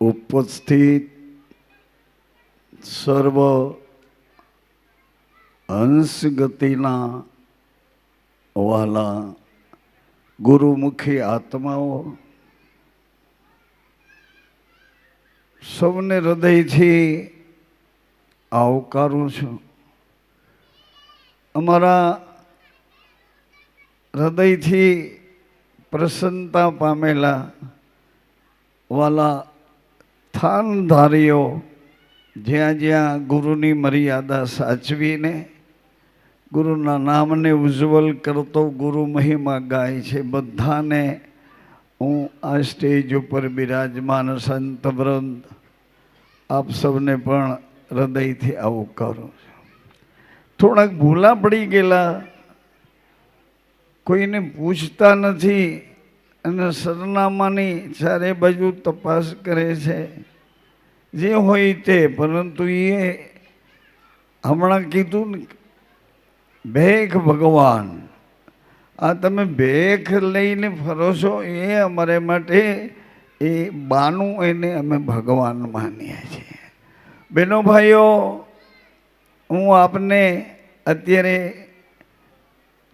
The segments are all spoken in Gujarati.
ઉપસ્થિત સર્વ હંસ ગતિના વાલા ગુરુમુખી આત્માઓ સૌને હૃદયથી આવકારું છું. અમારા હૃદયથી પ્રસન્નતા પામેલા વાલા થાનધારીઓ જ્યાં જ્યાં ગુરુની મર્યાદા સાચવીને ગુરુના નામને ઉજ્જવલ કરતો ગુરુ મહિમા ગાય છે. બધાને હું આ સ્ટેજ ઉપર બિરાજમાન સંત વૃંદ આપ સૌને પણ હૃદયથી આવું છું. થોડાક ભૂલા પડી ગયેલા કોઈને પૂછતા નથી અને સરનામાની ચારે બાજુ તપાસ કરે છે. જે હોય તે, પરંતુ એ હમણાં કીધું ને, ભેખ ભગવાન. આ તમે ભેખ લઈને ફરો છો, એ અમારે માટે એ બાનું એને અમે ભગવાન માનીએ છીએ. બહેનો ભાઈઓ, હું આપને અત્યારે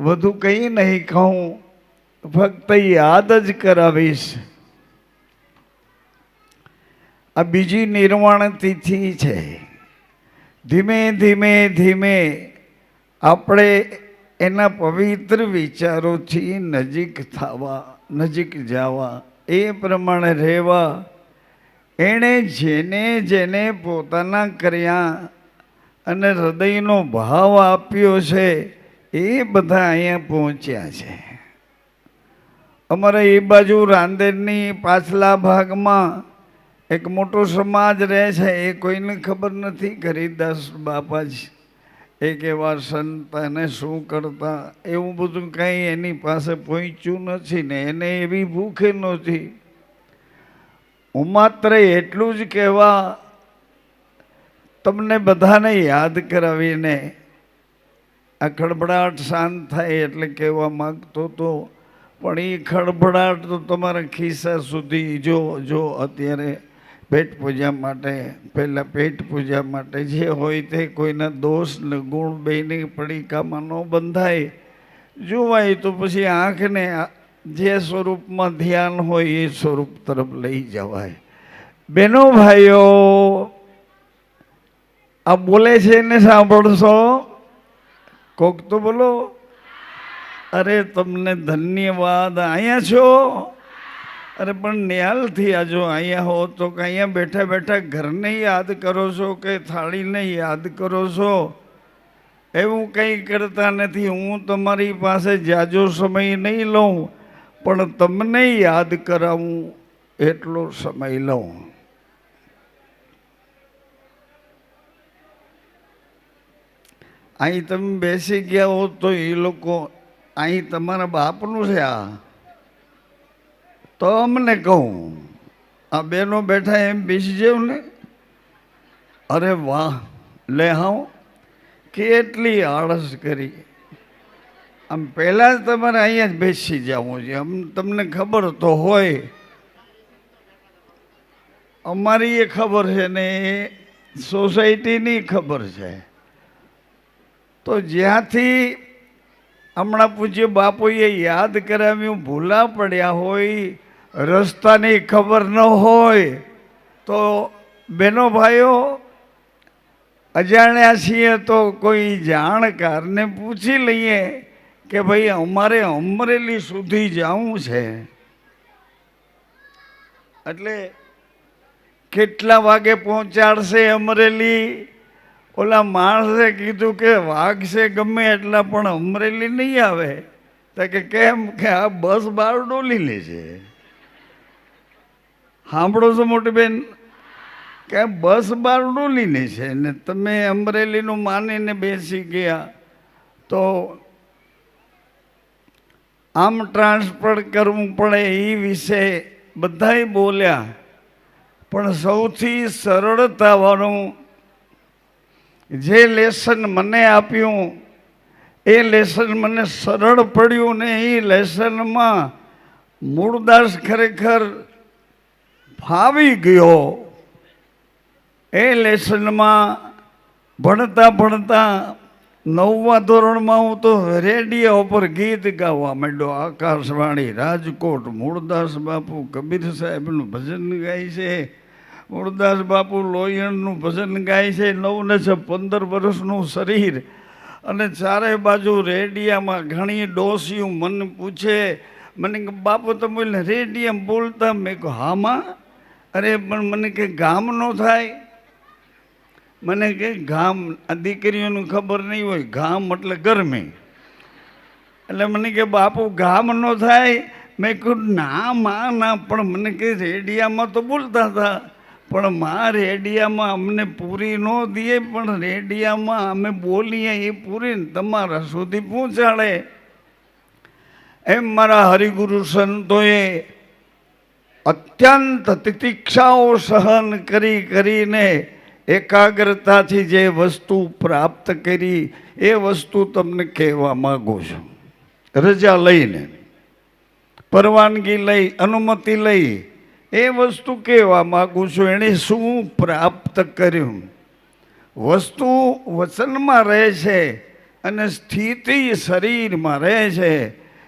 વધુ કંઈ નહીં કહું ફક્ત યાદ જ કરાવીશ. આ બીજી નિર્વાણ તિથિ છે. ધીમે ધીમે ધીમે આપણે એના પવિત્ર વિચારોથી નજીક થવા, નજીક જવા, એ પ્રમાણે રહેવા, એણે જેને જેને પોતાના કર્યા અને હૃદયનો ભાવ આપ્યો છે, એ બધા અહીંયા પહોંચ્યા છે. અમારે એ બાજુ રાંદેરની પાછલા ભાગમાં એક મોટો સમાજ રહે છે, એ કોઈને ખબર નથી. હરિદાસ બાપા જ એક એવા સંત અને શું કરતા, એવું બધું કંઈ એની પાસે પહોંચ્યું નથી ને એને એવી ભૂખે નહોતી. હું માત્ર એટલું જ કહેવા તમને બધાને યાદ કરાવીને આ ખડબડાટ શાંત થાય એટલે કહેવા માગતો તો પણ એ ખડભડાટ તો તમારા ખિસ્સા સુધી જો જો અત્યારે પેટ પૂજા માટે, પહેલાં પેટ પૂજા માટે જે હોય તે કોઈના દોષ ને ગુણ પડી પડીકામાં ન બંધાય. જોવાય તો પછી આંખને જે સ્વરૂપમાં ધ્યાન હોય એ સ્વરૂપ તરફ લઈ જવાય. બેનો ભાઈઓ, આ બોલે છે એને સાંભળશો? કોક તો બોલો. અરે તમને ધન્યવાદ. અહીંયા છો? અરે પણ નિહાલથી આ જો અહીંયા હો તો કે અહીંયા બેઠા બેઠા ઘરને યાદ કરો છો કે થાળીને યાદ કરો છો? એવું કંઈ કરતા નથી. હું તમારી પાસે જાજો સમય નહીં લઉં, પણ તમને યાદ કરાવું એટલો સમય લઉં. અહીં તમે બેસી ગયા હો તો એ લોકો અહીં તમારા બાપનું છે આ. તો અમને કહું, આ બેનો બેઠા એમ બેસી જેવું ને. અરે વાહ, લે હાઉ, કેટલી આળસ કરી. આમ પહેલાં જ તમારે અહીંયા જ બેસી જવું છે. આમ તમને ખબર તો હોય. અમારી એ ખબર છે ને એ સોસાયટીની ખબર છે. તો જ્યાંથી હમણાં પૂછ્યું બાપુએ યાદ કરાવ્યું ભૂલા પડ્યા હોય, રસ્તાની ખબર ન હોય. તો બેનો ભાઈઓ, અજાણ્યા છીએ તો કોઈ જાણકારને પૂછી લઈએ કે ભાઈ અમારે અમરેલી સુધી જવું છે. એટલે કેટલા વાગે પહોંચાડશે અમરેલી? ઓલા માણસે કીધું કે વાઘ છે ગમે એટલા, પણ અમરેલી નહીં આવે. તો કે કેમ કે આ બસ બાર ડોલી લે છે. સાંભળો છો મોટી બેન કે બસ બાર ડોલી લે છે ને તમે અમરેલીનું માનીને બેસી ગયા તો આમ ટ્રાન્સફર કરવું પડે એ વિશે બધાય બોલ્યા. પણ સૌથી સરળતાવાળું જે લેસન મને આપ્યું, એ લેસન મને સરળ પડ્યું ને એ લેસનમાં મૂળદાસ ખરેખર ફાવી ગયો. એ લેસનમાં ભણતા ભણતા નવમા ધોરણમાં હું તો રેડિયો ઉપર ગીત ગાવા માંડ્યો. આકાશવાણી, રાજકોટ, મૂળદાસ બાપુ, કબીર સાહેબનું ભજન ગાય છે. મૂળદાસ બાપુ લોહિયણનું ભજન ગાય છે નવ ને છ પંદર વર્ષનું શરીર. અને ચારે બાજુ રેડિયામાં ઘણી ડોસિયું મન પૂછે. મને કે, બાપુ, તમે રેડિયામાં બોલતા? મેં કહું હામાં અરે, પણ મને કે ગામ નો થાય. મને કે, ગામ, આ દીકરીઓનું ખબર નહીં હોય, ગામ એટલે ગરમી. એટલે મને કે, બાપુ, ગામ નો થાય. મેં કહ્યું ના, માં, ના, પણ મને કે રેડિયામાં તો બોલતા હતા. પણ માં રેડિયામાં અમને પૂરી ન દે પણ રેડિયામાં અમે બોલીએ, એ પૂરી તમારા સુધી પહોંચાડે. એમ મારા હરિગુરુ સંતોએ અત્યંત તિતિક્ષાઓ સહન કરી કરીને એકાગ્રતાથી જે વસ્તુ પ્રાપ્ત કરી, એ વસ્તુ તમને કહેવા માગું છું. રજા લઈને પરવાનગી લઈ, અનુમતિ લઈ એ વસ્તુ કહેવા માગું છું, એણે શું પ્રાપ્ત કર્યું? વસ્તુ વચનમાં રહે છે અને સ્થિતિ શરીરમાં રહે છે.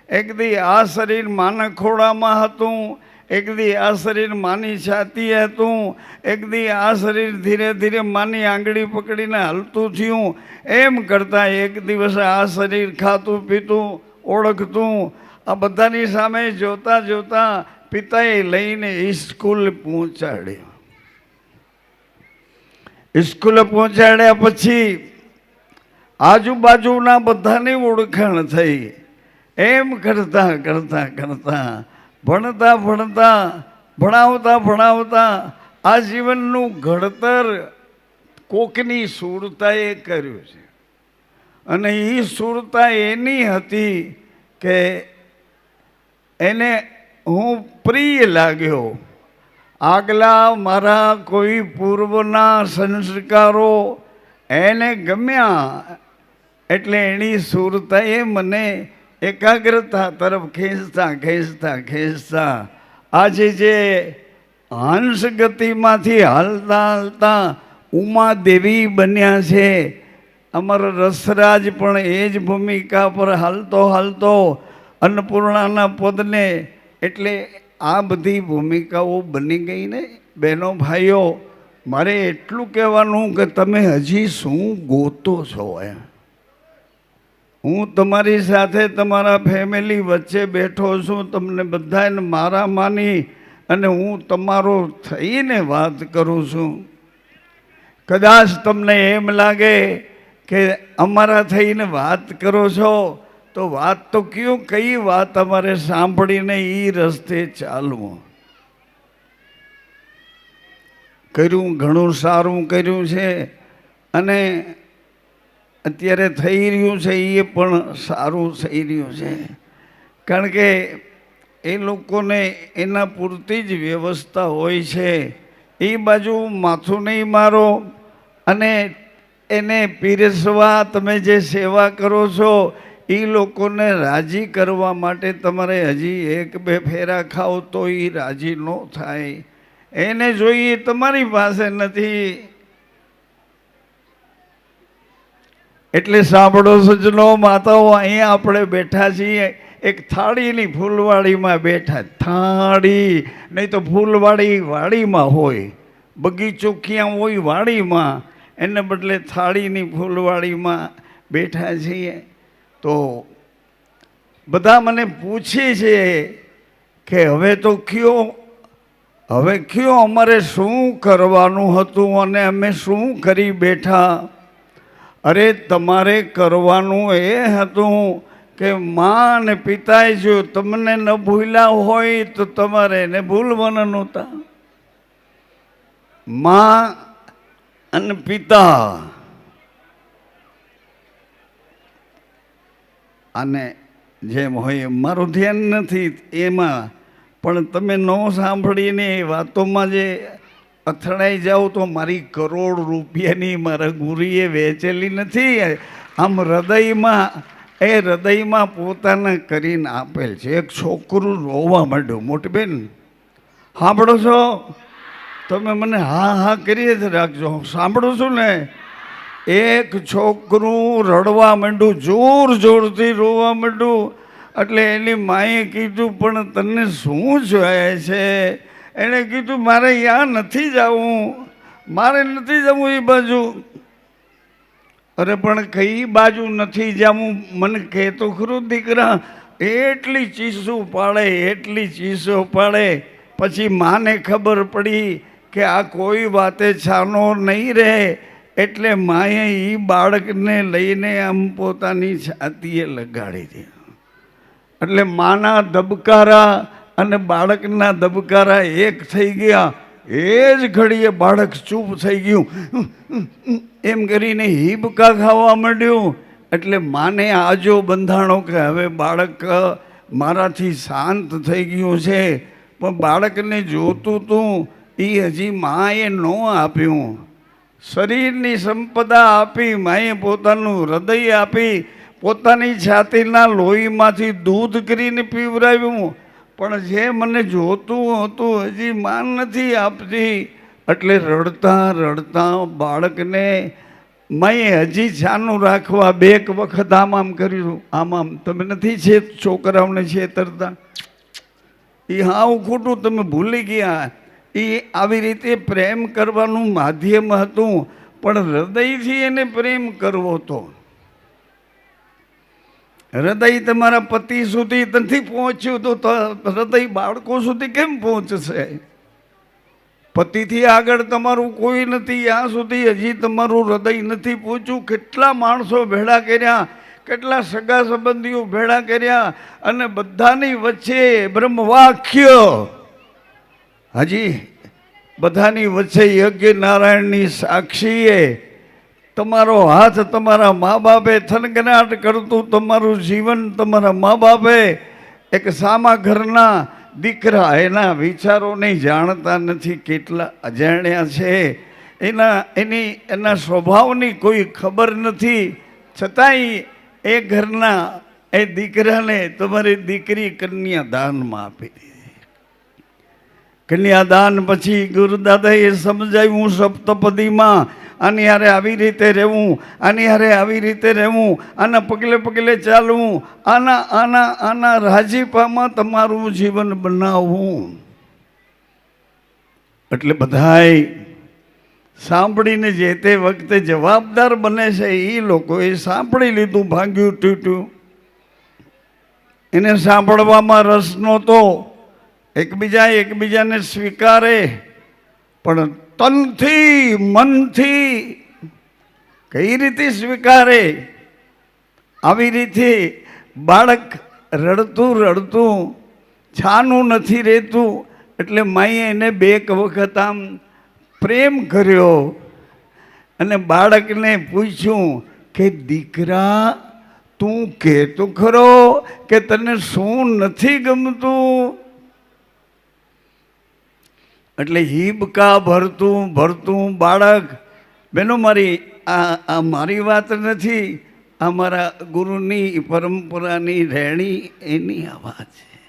એક દી આ શરીર માના ખોળામાં હતું, એક દી આ શરીર માની છાતી હતું, એક દી આ શરીર ધીરે ધીરે માની આંગળી પકડીને હલતું થયું. એમ કરતાં એક દિવસે આ શરીર ખાતું પીતું, ઓળખતું. આ બધાની સામે જોતાં જોતા પિતાએ લઈને સ્કૂલ પહોંચાડ્યો. સ્કૂલે પહોંચાડ્યા પછી આજુબાજુના બધાની ઓળખાણ થઈ. એમ કરતા કરતા કરતા ભણતા ભણતા ભણાવતા ભણાવતા આ જીવનનું ઘડતર કોકની સુરતાએ કર્યું છે. અને એ સુરતા એની હતી કે એને હું પ્રિય લાગ્યો. આગલા મારા કોઈ પૂર્વના સંસ્કારો એને ગમ્યા એટલે એની સુરતાએ મને એકાગ્રતા તરફ ખેંચતા ખેંચતા ખેંચતા. આજે જે હંસ ગતિમાંથી હાલતા હાલતા ઉમાદેવી બન્યા છે. અમારો રસરાજ પણ એ જ ભૂમિકા પર હાલતો હાલતો અન્નપૂર્ણાના પદને એટલે આ બધી ભૂમિકાઓ બની ગઈ ને બહેનો ભાઈઓ, મારે એટલું કહેવાનું કે તમે હજી શું ગોતો છો એમ. હું તમારી સાથે તમારા ફેમિલી વચ્ચે બેઠો છું, તમને બધાને મારા માની અને હું તમારો થઈને વાત કરું છું. કદાચ તમને એમ લાગે કે અમારા થઈને વાત કરો છો તો વાત તો કયું, કઈ વાત અમારે સાંભળીને એ રસ્તે ચાલવું? કર્યું, ઘણું સારું કર્યું છે અને અત્યારે થઈ રહ્યું છે એ પણ સારું થઈ રહ્યું છે. કારણ કે એ લોકોને એના પૂરતી જ વ્યવસ્થા હોય છે. એ બાજુ માથું નહીં મારો અને એને પીરસવા તમે જે સેવા કરો છો એ લોકોને રાજી કરવા માટે તમારે હજી એક બે ફેરા ખાઓ તો એ રાજી ન થાય. એને જોઈએ તમારી પાસે નથી. એટલે સાંભળો સજનો માતાઓ અહીંયા આપણે બેઠા છીએ. એક થાળીની ફૂલવાડીમાં બેઠા. થાળી, નહીં તો ફૂલવાડી વાડીમાં હોય. બગીચો ક્યાં હોય વાડીમાં. એને બદલે થાળીની ફૂલવાડીમાં બેઠા છીએ. તો બધા મને પૂછે છે કે હવે તો કયો, હવે કયો અમારે શું કરવાનું હતું અને અમે શું કરી બેઠા? અરે તમારે કરવાનું એ હતું કે મા અને પિતાએ જો તમને ન ભૂલ્યા હોય તો તમારે એને ભૂલવાના નહોતા. મા અને પિતા અને જેમ હોય મારું ધ્યાન નથી એમાં, પણ તમે ન સાંભળીને એ વાતોમાં જે અથડાઈ જાઓ તો મારી કરોડ રૂપિયાની મારા ગુરુએ વેચેલી નથી. આમ હૃદયમાં, એ હૃદયમાં પોતાના કરીને આપેલ છે. એક છોકરું રોવા માંડ્યું, મોટી બેન. સાંભળો છો? તમે મને હા હા કરીએ જ રાખજો. હું સાંભળું છું ને? એક છોકરું રડવા માંડ્યું, જોર જોરથી રોવા માંડ્યું. એટલે એની માએ કીધું, પણ તને શું જોઈએ છે? એણે કીધું, મારે ત્યાં નથી જવું. મારે નથી જવું એ બાજુ. અરે, પણ કઈ બાજુ નથી જવું? મને કહેતો ખરું દીકરા, એટલી ચીસો પાડે, એટલી ચીસો પાડે. પછી માને ખબર પડી કે આ કોઈ વાતે છાનો નહીં રહે. એટલે માએ એ બાળકને લઈને આમ પોતાની છાતીએ લગાડી દીધું. એટલે માના ધબકારા અને બાળકના ધબકારા એક થઈ ગયા. એ જ ઘડીએ બાળક ચૂપ થઈ ગયું. એમ કરીને હિબકા ખાવા માંડ્યું. એટલે માને આજો બંધાણો કે હવે બાળક મારાથી શાંત થઈ ગયું છે. પણ બાળકને જોતું તું એ હજી માએ ન આપ્યું. શરીરની સંપદા આપી, માએ પોતાનું હૃદય આપી, પોતાની છાતીના લોહીમાંથી દૂધ કરીને પીવરાવ્યું. પણ જે મને જોતું હતું, હજી માન નથી આપતી. એટલે રડતા રડતા બાળકને મેં હજી છાનું રાખવા બે એક વખત આમ આમ કર્યું. આમ આમ, તમે નથી છે છોકરાઓને છેતરતા? એ હાવ ખોટું, તમે ભૂલી ગયા. એ આવી રીતે પ્રેમ કરવાનું માધ્યમ હતું, પણ હૃદયથી એને પ્રેમ કરવો હતો. હૃદય તમારા પતિ સુધી નથી પહોંચ્યું તો હૃદય બાળકો સુધી કેમ પહોંચશે? પતિથી આગળ તમારું કોઈ નથી ત્યાં સુધી હજી તમારું હૃદય નથી પહોંચ્યું. કેટલા માણસો ભેળા કર્યા, કેટલા સગા સંબંધીઓ ભેળા કર્યા, અને બધાની વચ્ચે બ્રહ્મવાક્ય હજી, બધાની વચ્ચે યજ્ઞ નારાયણની સાક્ષીએ તમારો હાથ તમારા મા બાપે થનગનાટ કરતું, તમારું જીવન તમારા મા બાપે એક સામા ઘરના દીકરા, એના વિચારોને જાણતા નથી કેટલા અજાણ્યા છે. એના, એની, એના સ્વભાવની કોઈ ખબર નથી. છતાંય એ ઘરના, એ દીકરાને તમારી દીકરી કન્યા દાનમાં આપી દીધી કન્યાદાન પછી ગુરુદાદાએ સમજાવ્યું સપ્તપદીમાં, આની હારે આવી રીતે રહેવું, આની હારે આવી રીતે રહેવું, આના પગલે પગલે ચાલવું, આના આના આના રાજીપામાં તમારું જીવન બનાવવું. એટલે બધાય સાંભળીને જે તે વખતે જવાબદાર બને છે એ લોકોએ સાંભળી લીધું, ભાંગ્યું, તૂટ્યું. એને સાંભળવામાં રસ નહોતો. એકબીજા એકબીજાને સ્વીકારે, પણ તનથી મનથી કઈ રીતે સ્વીકારે? આવી રીતે બાળક રડતું રડતું, છાનું નથી રહેતું, એટલે માઈએ એને બે વખત આમ પ્રેમ કર્યો અને બાળકને પૂછ્યું કે, દીકરા, તું કહેતો ખરો કે તને શું નથી ગમતું? એટલે હિબકા ભરતું ભરતું બાળક. બેનો, મારી, આ આ મારી વાત નથી. આ મારા ગુરુની પરંપરાની રહેણી એની આ વાત છે.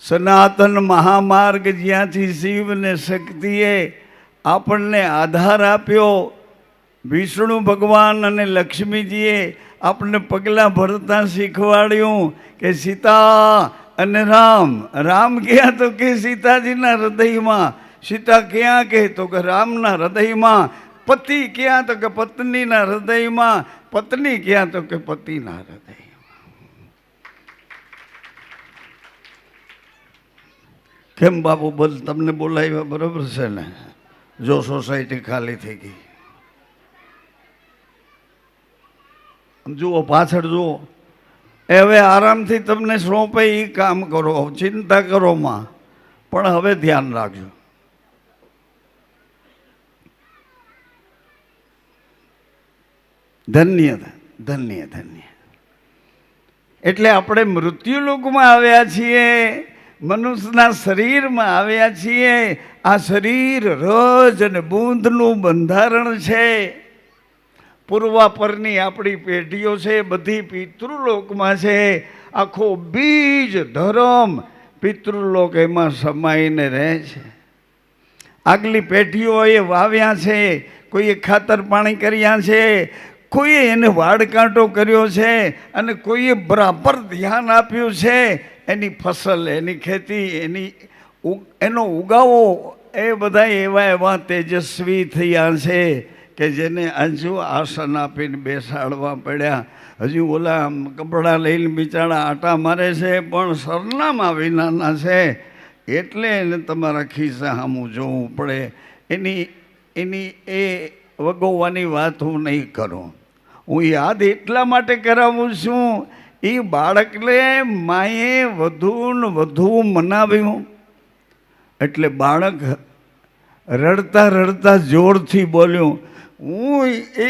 સનાતન મહામાર્ગ જ્યાંથી શિવ ને શક્તિએ આપણને આધાર આપ્યો, વિષ્ણુ ભગવાન અને લક્ષ્મીજીએ આપણને પગલાં ભરતા શીખવાડ્યું કે સીતા અને રામ રામ ક્યાં તો કે સીતાજીના હૃદયમાં, સીતા ક્યાં કે તો કે રામના હૃદયમાં, પતિ ક્યાં તો કે પત્નીના હૃદયમાં, પત્ની ક્યાં તો કે પતિના હૃદયમાં. કેમ બાપુ બોલ, તમને બોલાવ્યા બરોબર છે ને? જો સોસાયટી ખાલી થઈ ગઈ. જુઓ, પાછળ જુઓ. એ હવે આરામથી તમને સોંપે એ કામ કરો, ચિંતા કરો માં. પણ હવે ધ્યાન રાખજો. ધન્ય ધન્ય ધન્ય. એટલે આપણે મૃત્યુલોકમાં આવ્યા છીએ, મનુષ્યના શરીરમાં આવ્યા છીએ. આ શરીર રજ અને બૂંદનું બંધારણ છે. પૂર્વા પરની આપણી પેઢીઓ છે, બધી પિતૃલોકમાં છે. આખો બીજ ધર્મ પિતૃલોક એમાં સમાઈને રહે છે. આગલી પેઢીઓ એ વાવ્યા છે, કોઈએ ખાતર પાણી કર્યા છે, કોઈએ એને વાડકાંટો કર્યો છે અને કોઈએ બરાબર ધ્યાન આપ્યું છે. એની ફસલ, એની ખેતી, એની એનો ઉગાવો, એ બધા એવા એવા તેજસ્વી થયા છે. કે જેને હજુ આસન આપીને બેસાડવા પડ્યા. હજુ ઓલા કપડાં લઈને બિચારા આટા મારે છે, પણ સરનામા વિનાના છે. એટલે એને તમારા ખિસ્સા સામું જોવું પડે. એની એની એ વગોવાની વાત હું નહીં કરું. હું યાદ એટલા માટે કરાવું છું એ બાળકને માએ વધુ ને વધુ મનાવ્યું. એટલે બાળક રડતા રડતા જોરથી બોલ્યું હું એ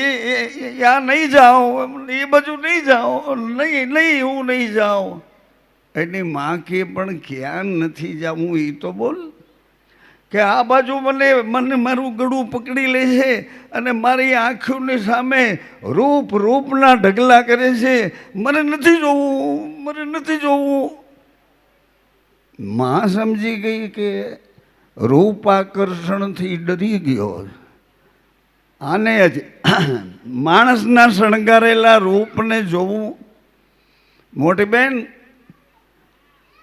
યા નહીં જાઉં, એ બાજુ નહીં જાઉં, નહીં નહીં હું નહીં જાઉં. એની માં કે પણ ક્યાં નથી જાવું એ તો બોલ. કે આ બાજુ મને મને મારું ગળું પકડી લે છે અને મારી આંખોની સામે રૂપ રૂપના ઢગલા કરે છે. મને નથી જોવું, મને નથી જોવું. માં સમજી ગઈ કે રૂપ આકર્ષણથી ડરી ગયો. આને જ માણસના શણગારેલા રૂપને જોવું. મોટી બેન,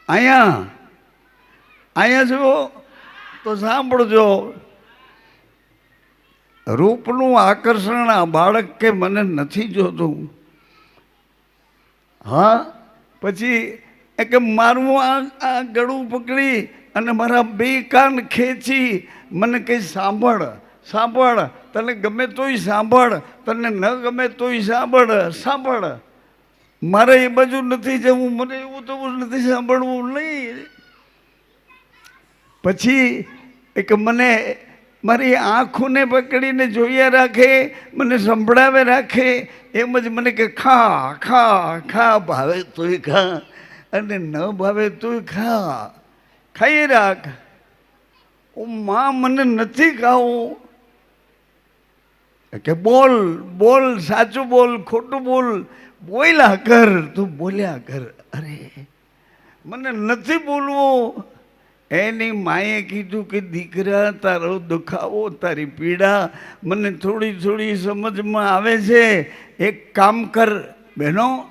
અહીંયા અહીંયા જુઓ, તો સાંભળજો. રૂપનું આકર્ષણ આ બાળક કે મને નથી જોતું. હા, પછી એ કે મારું આ આ ગળું પકડી અને મારા બે કાન ખેંચી, મને કંઈ સાંભળ. સાંભળ, તને ગમે તોય સાંભળ, તને ન ગમે તોય સાંભળ સાંભળ. મારે એ બાજુ નથી જવું, મને એવું તો નથી સાંભળવું, નહીં. પછી એક મને મારી આંખોને પકડીને જોયા રાખે, મને સંભળાવે રાખે, એમ જ મને કે, ખા ખા ખા, ભાવે તોય ખા અને ન ભાવે તોય ખા. ખાઈ રાખ. ઓ માં મને નથી ખાવું. કે, બોલ બોલ, સાચું બોલ, ખોટું બોલ. બોલ્યા કર, તું બોલ્યા કર. અરે, મને નથી બોલવું. એની માએ કીધું કે, દીકરા, તારો દુખાવો, તારી પીડા મને થોડી થોડી સમજમાં આવે છે. એક કામ કર, બહેનો.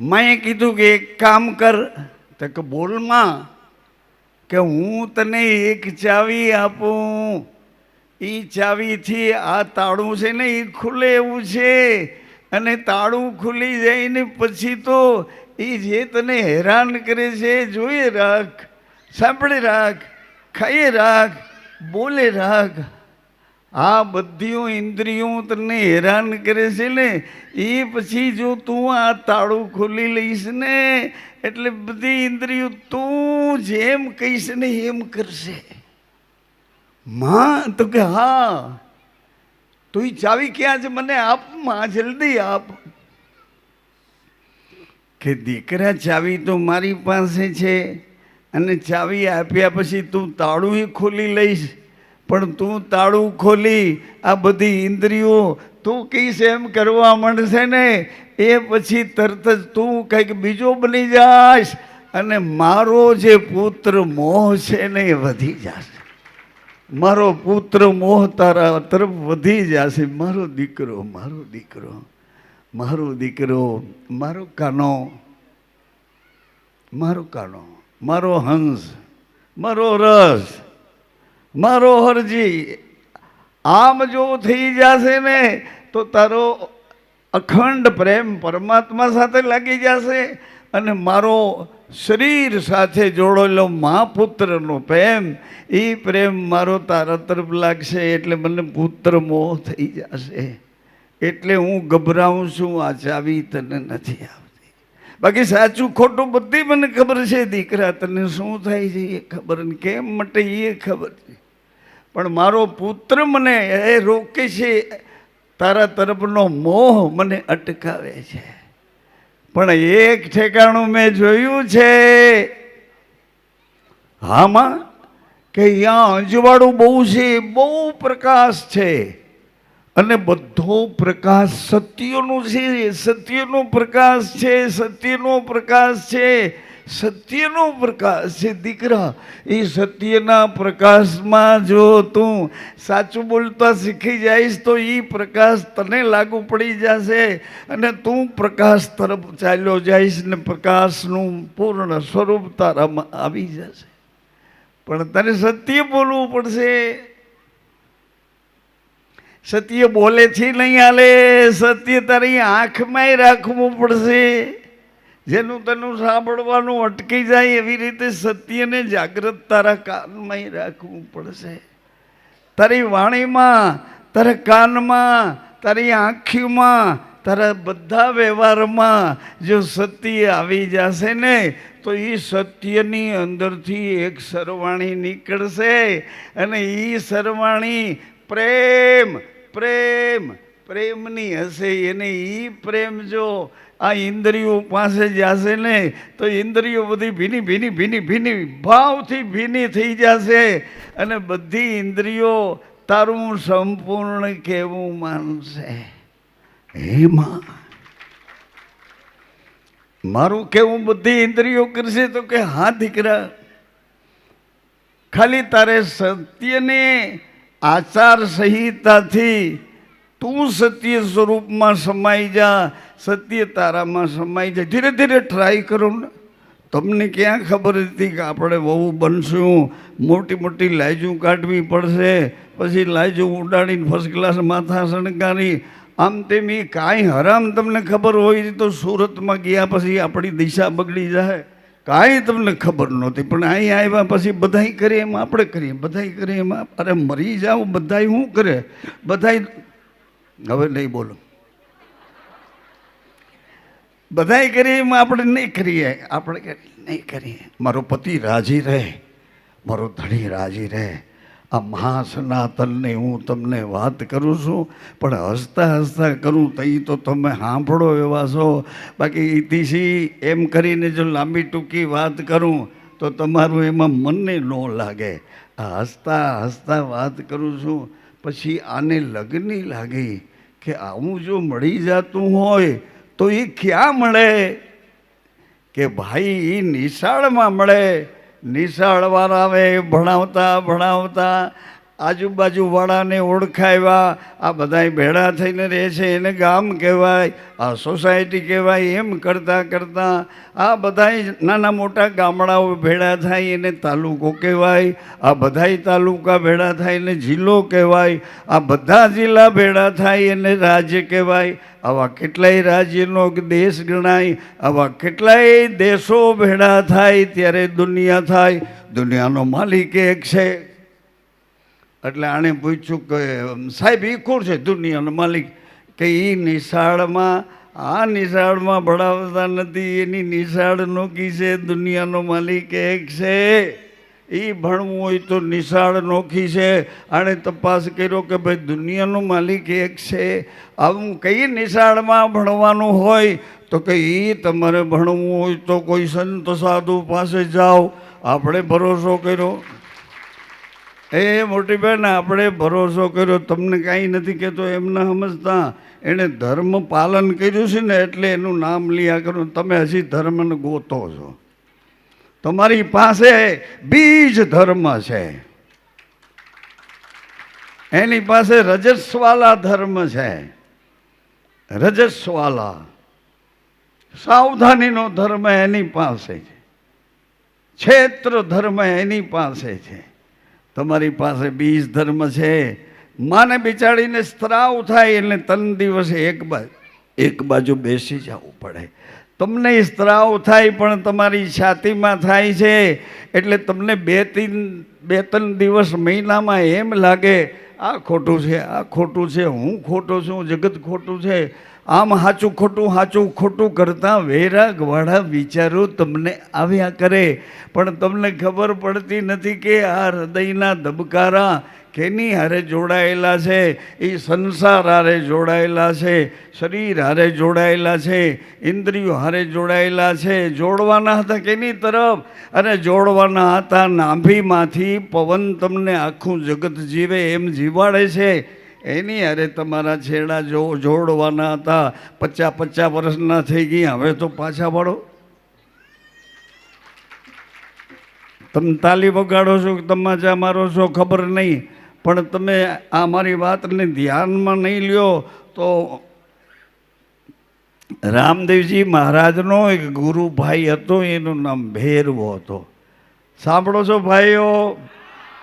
માએ કીધું કે, એક કામ કર. તો કે બોલમાં કે હું તને એક ચાવી આપું. એ ચાવીથી આ તાળું છે ને એ ખુલે એવું છે. અને તાળું ખુલી જાય ને પછી તો એ જે તને હેરાન કરે છે જોઈએ રાખ, સાંભળે રાખ ખાઈએ રાખ, બોલે રાખ. આ બધી ઇન્દ્રિયો તને હેરાન કરે છે ને એ પછી જો તું આ તાળું ખોલી લઈશ ને, એટલે બધી ઇન્દ્રિયો તું જેમ કહીશ ને એમ કરશે. માં તો કે, હા તું એ ચાવી ક્યાં છે? મને આપ, માં જલ્દી આપ. કે દીકરા ચાવી તો મારી પાસે છે અને ચાવી આપ્યા પછી તું તાળું ખોલી લઈશ. પણ તું તાળું ખોલી, આ બધી ઇન્દ્રિયો તું કહીશ એમ કરવા માંડશે ને? એ પછી તરત જ તું કંઈક બીજો બની જાશ અને મારો જે પુત્ર મોહ છે ને એ વધી જશે. મારો પુત્ર મોહ તારા તરફ વધી જશે. મારો દીકરો મારો દીકરો મારો દીકરો, મારો કાનો મારો કાનો, મારો હંસ, મારો રસ, મારો હરજી. આમ જો થઈ જશે ને, તો તારો અખંડ પ્રેમ પરમાત્મા સાથે લાગી જશે અને મારો શરીર સાથે જોડેલો મહાપુત્રનો પ્રેમ, એ પ્રેમ મારો તારા તરફ લાગશે એટલે મને પુત્ર મોહ થઈ જશે. એટલે હું ગભરાઉં છું આ ચાવી તને નથી આવતી. બાકી સાચું ખોટું બધી મને ખબર છે, દીકરા તને શું થાય છે એ ખબર ને કેમ માટે એ ખબર છે. પણ મારો પુત્ર મને એ રોકે છે, તારા તરફનો મોહ મને અટકાવે છે. પણ એક ઠેકાણું મેં જોયું છે. હામાં કે અહીંયા અંજવાળું બહુ છે, બહુ પ્રકાશ છે. અને બધો પ્રકાશ સત્યનું છે, સત્યનો પ્રકાશ છે, સત્યનો પ્રકાશ છે. સત્યનો પ્રકાશ છે, દીકરા. એ સત્યના પ્રકાશમાં જો તું સાચું બોલતા શીખી જઈશ, તો એ પ્રકાશ તને લાગુ પડી જશે અને તું પ્રકાશ તરફ ચાલ્યો જઈશ ને પ્રકાશનું પૂર્ણ સ્વરૂપ તારામાં આવી જશે. પણ તને સત્ય બોલવું પડશે. સત્ય બોલે છે નહીં હાલે, સત્ય તારી આંખમાંય રાખવું પડશે. જેનું તેનું સાંભળવાનું અટકી જાય એવી રીતે સત્યને જાગ્રત તારા કાનમાંય રાખવું પડશે. તારી વાણીમાં, તારા કાનમાં, તારી આંખીમાં, તારા બધા વ્યવહારમાં જો સત્ય આવી જશે ને, તો એ સત્યની અંદરથી એક સરવાણી નીકળશે અને એ સરવાણી પ્રેમ પ્રેમ, પ્રેમની હશે. એને એ પ્રેમ જો આ ઇન્દ્રિયો પાસે જશે ને તો ઇન્દ્રિયો બધી ભીની ભીની ભીની ભીની, ભાવથી ભીની થઈ જશે. અને બધી ઇન્દ્રિયો તારું સંપૂર્ણ કેવું માનશે. એમાં મારું કેવું બધી ઇન્દ્રિયો કરશે તો કે હા દીકરા, ખાલી તારે સત્યને આચાર સંહિતાથી તું સત્ય સ્વરૂપમાં સમાઈ જા સત્ય તારામાં સમાઈ જાય. ધીરે ધીરે ટ્રાય કરો ને. તમને ક્યાં ખબર હતી કે આપણે બહુ બનશું? મોટી મોટી લાઈજું કાઢવી પડશે. પછી લાઈજું ઉડાડીને ફર્સ્ટ ક્લાસ માથા શણગારી. આમ તેમ એ કાંઈ હરામ તમને ખબર હોય તો સુરતમાં ગયા પછી આપણી દિશા બગડી જાય. કાંઈ તમને ખબર નહોતી, પણ અહીં આવ્યા પછી બધાય કરીએ એમ આપણે કરીએ, બધાય કરીએ એમ. અરે મરી જાવ બધાય શું કરે? બધાય હવે નહીં બોલો. બધાય કરીએ એમાં આપણે નહીં કરીએ. આપણે નહીં કરીએ. મારો પતિ રાજી રહે, મારો ધણી રાજી રહે. આ મહાસનાતનની હું તમને વાત કરું છું, પણ હસતા હસતા કરું તઈ તો તમે સાંભળો એવા છો. બાકી ઇતિશી એમ કરીને જો લાંબી ટૂંકી વાત કરું, તો તમારું એમાં મનને ન લાગે. આ હસતા હસતા વાત કરું છું, પછી આને લગ્ની લાગી કે આવું જો મળી જતું હોય તો એ ક્યાં મળે? કે ભાઈ એ નિશાળમાં મળે. નિશાળવાળા આવે ભણાવતા ભણાવતા આજુબાજુવાળાને ઓળખાવ્યા આ બધાય ભેળા થઈને રહે છે, એને ગામ કહેવાય, આ સોસાયટી કહેવાય, એમ કરતાં કરતાં આ બધાય નાના મોટા ગામડાઓ ભેળા થાય, એને તાલુકો કહેવાય, આ બધાય તાલુકા ભેળા થાય એને જિલ્લો કહેવાય, આ બધા જિલ્લા ભેળા થાય એને રાજ્ય કહેવાય, આવા કેટલાય રાજ્યનો દેશ ગણાય, આવા કેટલાય દેશો ભેળા થાય, ત્યારે દુનિયા થાય, દુનિયાનો માલિક એક છે. એટલે આણે પૂછ્યું કે સાહેબ એ કોણ છે દુનિયાનો માલિક? કે એ નિશાળમાં, આ નિશાળમાં ભણાવતા નથી, એની નિશાળ કી છે દુનિયાનો માલિક એક છે. એ ભણવું હોય તો નિશાળ નોખી છે. આણે તપાસ કર્યો કે ભાઈ દુનિયાનો માલિક એક છે. આવું કઈ નિશાળમાં ભણવાનું હોય તો કે એ તમારે ભણવું હોય તો કોઈ સંત સાધુ પાસે જાઓ. આપણે ભરોસો કર્યો. એ મોટી બેન આપણે ભરોસો કર્યો, તમને કાંઈ નથી કહેતો એમને સમજતા. એણે ધર્મ પાલન કર્યું છે ને, એટલે એનું નામ લીયા કરું, તમે હજી ધર્મને ગોતો છો. તમારી પાસે બીજ ધર્મ છે. એની પાસે રજસ્વાલા ધર્મ છે. રજસ્વાલા. સાવધાનીનો ધર્મ એની પાસે છે. ક્ષેત્ર ધર્મ એની પાસે છે. તમારી પાસે બીજ ધર્મ છે. માને બિચાડીને સ્ત્રાવ થાય એટલે ત્રણ દિવસે એક બાજુ એક બાજુ બેસી જવું પડે. તમને સ્ત્રાવ થાય પણ તમારી છાતીમાં થાય છે. એટલે તમને બે ત્રણ બે ત્રણ દિવસ મહિનામાં એમ લાગે આ ખોટું છે, આ ખોટું છે, હું ખોટો છું, જગત ખોટું છે. આમ સાચું ખોટું સાચું ખોટું કરતાં વૈરાગવાળા વિચારો તમને આવ્યા કરે. પણ તમને ખબર પડતી નથી કે આ હૃદયના ધબકારા કેની હારે જોડાયેલા છે? એ સંસાર હારે જોડાયેલા છે, શરીર હારે જોડાયેલા છે, ઇન્દ્રિયો હારે જોડાયેલા છે. જોડવાના હતા કેની તરફ? અને જોડવાના હતા નાભીમાંથી, પવન તમને આખું જગત જીવે એમ જીવાડે છે. એની હારે તમારા છેડા જો જોડવાના હતા. પચાસ પચાસ વર્ષના થઈ ગયા, હવે તો પાછા વળો. તમે તાલી વગાડો છો કે તમાચા મારો છો ખબર નહીં. પણ તમે આ મારી વાતને ધ્યાનમાં નહીં લ્યો તો રામદેવજી મહારાજનો એક ગુરુભાઈ હતો, એનું નામ ભેરવો હતો. સાંભળો છો ભાઈઓ,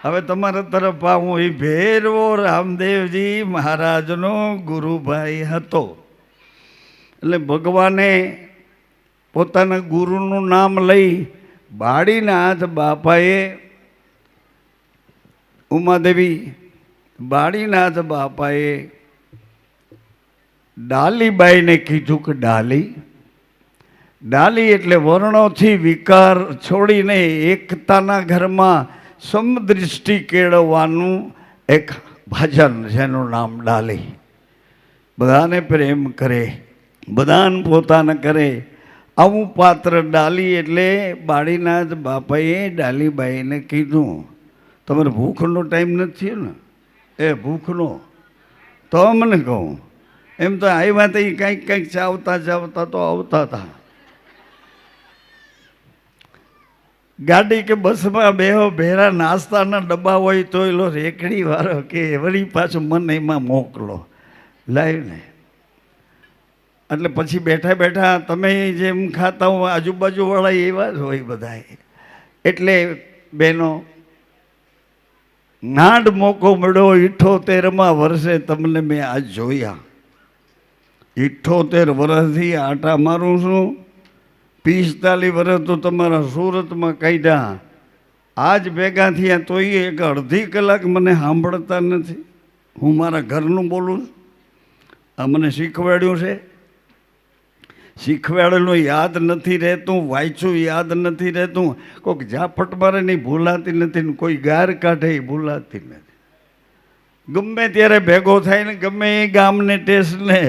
હવે તમારા તરફ આવું એ ભેરવો રામદેવજી મહારાજનો ગુરુભાઈ હતો. એટલે ભગવાને પોતાના ગુરુનું નામ લઈ બાળીનાથ બાપાએ ઉમાદેવી બાળીનાથ બાપાએ ડાલીબાઈને કીધું કે ડાલી ડાલી એટલે વર્ણોથી વિકાર છોડીને એકતાના ઘરમાં સમદૃષ્ટિ કેળવવાનું એક ભજન જેનું નામ ડાલી. બધાને પ્રેમ કરે, બધાને પોતાને કરે. આવું પાત્ર ડાલી એટલે બાળીનાથ બાપાએ ડાલીબાઈને કીધું. તમારે ભૂખનો ટાઈમ નથી ને? એ ભૂખનો. તો મને કહું, એમ તો આવ્યા તો કંઈક કંઈક ચાવતા ચાવતા તો આવતા હતા. ગાડી કે બસમાં બેહો, ભેરા નાસ્તાના ડબ્બા હોય તો એલો રેકડી વાળો કે વળી પાછું મને એમાં મોકલો. લાવીને એટલે પછી બેઠા બેઠા તમે જેમ ખાતા હો, આજુબાજુવાળા એવા જ હોય બધા એટલે બહેનો નાડ મોકો મળ્યો, ઇઠોતેરમાં વર્ષે તમને મેં આજ જોયા. ઇઠોતેર વર્ષથી આટા મારું છું. પિસ્તાલીસ વર્ષ તો તમારા સુરતમાં કાઢ્યા. આજ ભેગા થયા તોય એક અડધી કલાક મને સાંભળતા નથી. હું મારા ઘરનું બોલું છું. આ મને શીખવાડ્યું છે. શીખવાડેલું યાદ નથી રહેતું, વાંચ્યું યાદ નથી રહેતું. કોઈક ઝાપટ મારે નહીં ભૂલાતી નથી ને કોઈ ગાર કાઢે એ ભૂલાતી નથી. ગમે ત્યારે ભેગો થાય ને ગમે એ ગામને ટેસ્ટને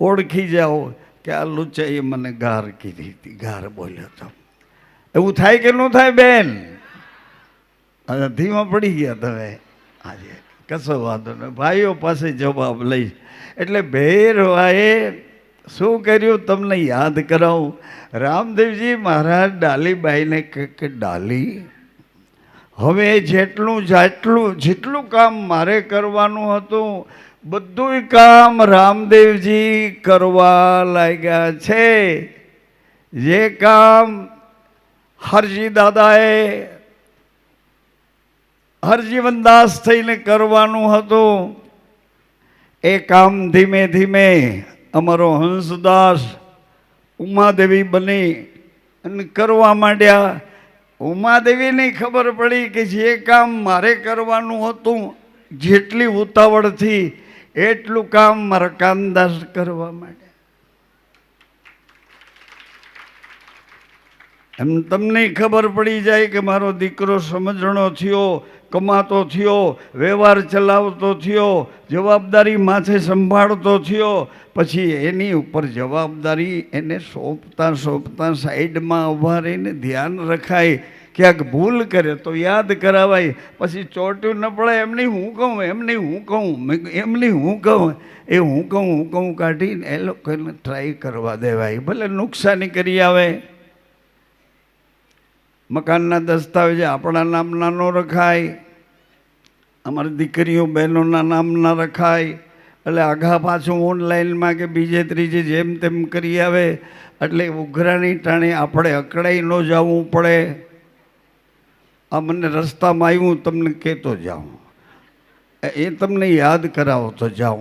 ઓળખી જાઓ કે આ લુચાઈએ મને ગાર કીધી હતી, ગાર બોલ્યો હતો. એવું થાય કે ન થાય બેન? ધીમા પડી ગયા તમે આજે કશો વાંધો નહીં ભાઈઓ પાસે જવાબ લઈશ. એટલે ભેરવાએ શું કર્યું તમને યાદ કરાવું? રામદેવજી મહારાજ ડાલીબાઈને કે કે ડાલી. હવે જેટલું જેટલું જેટલું કામ મારે કરવાનું હતું બધું કામ રામદેવજી કરવા લાગ્યા છે. જે કામ હરજી દાદાએ, હરજીવનદાસ થઈને કરવાનું હતું, એ કામ ધીમે ધીમે અમારો હંસદાસ ઉમાદેવી બની અને કરવા માંડ્યા. ઉમાદેવીને ખબર પડી કે જે કામ મારે કરવાનું હતું, જેટલી ઉતાવળથી એટલું કામ મારા કામદાસ કરવા માંડ્યા. એમ તમને ખબર પડી જાય કે મારો દીકરો સમજણો થયો કમાતો થયો, વ્યવહાર ચલાવતો થયો, જવાબદારી માથે સંભાળતો થયો, પછી એની ઉપર જવાબદારી એને સોંપતા સોંપતા સાઈડમાં ઊભા રહીને ધ્યાન રખાય. ક્યાંક ભૂલ કરે તો યાદ કરાવાય. પછી ચોટ્યું ન પડે, એમ નહીં હું કહું, એમ નહીં હું કહું એમ નહીં હું કહું, એ હું કહું હું કહું કાઢીને એ લોકોને ટ્રાય કરવા દેવાય. ભલે નુકસાની કરી આવે. મકાનના દસ્તાવેજ આપણા નામના ન રખાય. અમારી દીકરીઓ બહેનોના નામના રખાય. એટલે આઘા પાછું ઓનલાઈનમાં કે બીજે ત્રીજે જેમ તેમ કરી આવે. એટલે ઉઘરાણી ટાણે આપણે અકળાઈ ન જવું પડે. આ મને રસ્તામાં આવ્યું, તમને કહેતો જાઉં. એ તમને યાદ કરાવતો જાઓ